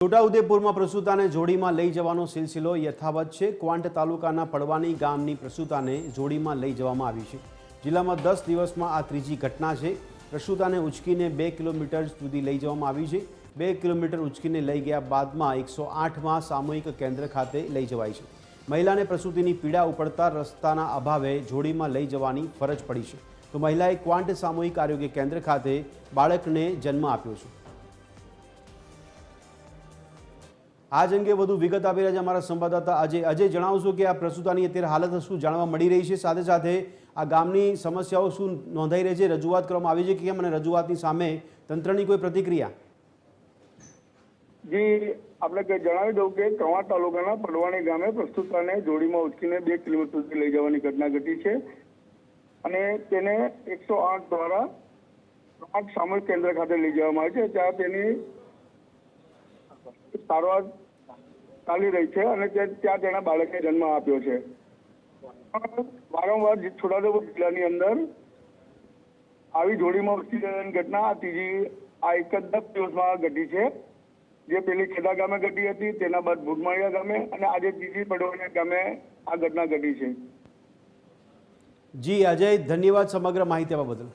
છોટાઉદેપુરમાં પ્રસૂતાને જોડીમાં લઈ જવાનો સિલસિલો યથાવત છે. ક્વાંટ તાલુકાના પડવાની ગામની પ્રસૂતાને જોડીમાં લઈ જવામાં આવી છે. જિલ્લામાં દસ દિવસમાં આ ત્રીજી ઘટના છે. પ્રસૂતાને ઉચકીને બે કિલોમીટર સુધી લઈ જવામાં આવી છે. બે કિલોમીટર ઉચકીને લઈ ગયા બાદમાં એકસો આઠમાં સામૂહિક કેન્દ્ર ખાતે લઈ જવાઈ છે. મહિલાને પ્રસૂતિની પીડા ઉપડતા રસ્તાના અભાવે જોડીમાં લઈ જવાની ફરજ પડી છે. તો મહિલાએ ક્વાંટ સામૂહિક આરોગ્ય કેન્દ્ર ખાતે બાળકને જન્મ આપ્યો છે. આજ અંગે વધુ વિગત આપી રહ્યા છે અમારા સંવાદદાતા આજે. અજય જણાવશો કે આ પ્રસૂતાની અત્યારે હાલત શું જાણવા મળી રહી છે. સાથે સાથે આ ગામની સમસ્યાઓ શું નોંધાઈ રહી છે. રજૂઆત કરવામાં આવી છે કે કેમ અને રજૂઆતની સામે તંત્રની કોઈ પ્રતિક્રિયા? જી, આપણે જણાવી દઉં કે કવા તાલુકાના પડવાણી ગામે પ્રસ્તુતાને જોડીમાં ઉચકીને બે કિલોમીટર સુધી લઈ જવાની ઘટના ઘટી છે અને તેને એકસો આઠ દ્વારા સામૂહિક કેન્દ્ર ખાતે લઈ જવામાં આવી છે ત્યાં તેની સારવાર ચાલી રહી છે અને ત્યાં તેના બાળકે જન્મ આપ્યો છે. વારંવાર છોટાઉદેપુર જિલ્લાની અંદર આવી જોડીમાં ઉચકી ઘટના ત્રીજી, આ એક જ દસ દિવસમાં ઘટી છે. જે પેલી ખેડા ગામે ઘટી હતી, તેના બાદ ભૂગમાળિયા ગામે અને આજે ત્રીજી પડવાના ગામે આ ઘટના ઘટી છે. જી, અજય, ધન્યવાદ સમગ્ર માહિતી બદલ.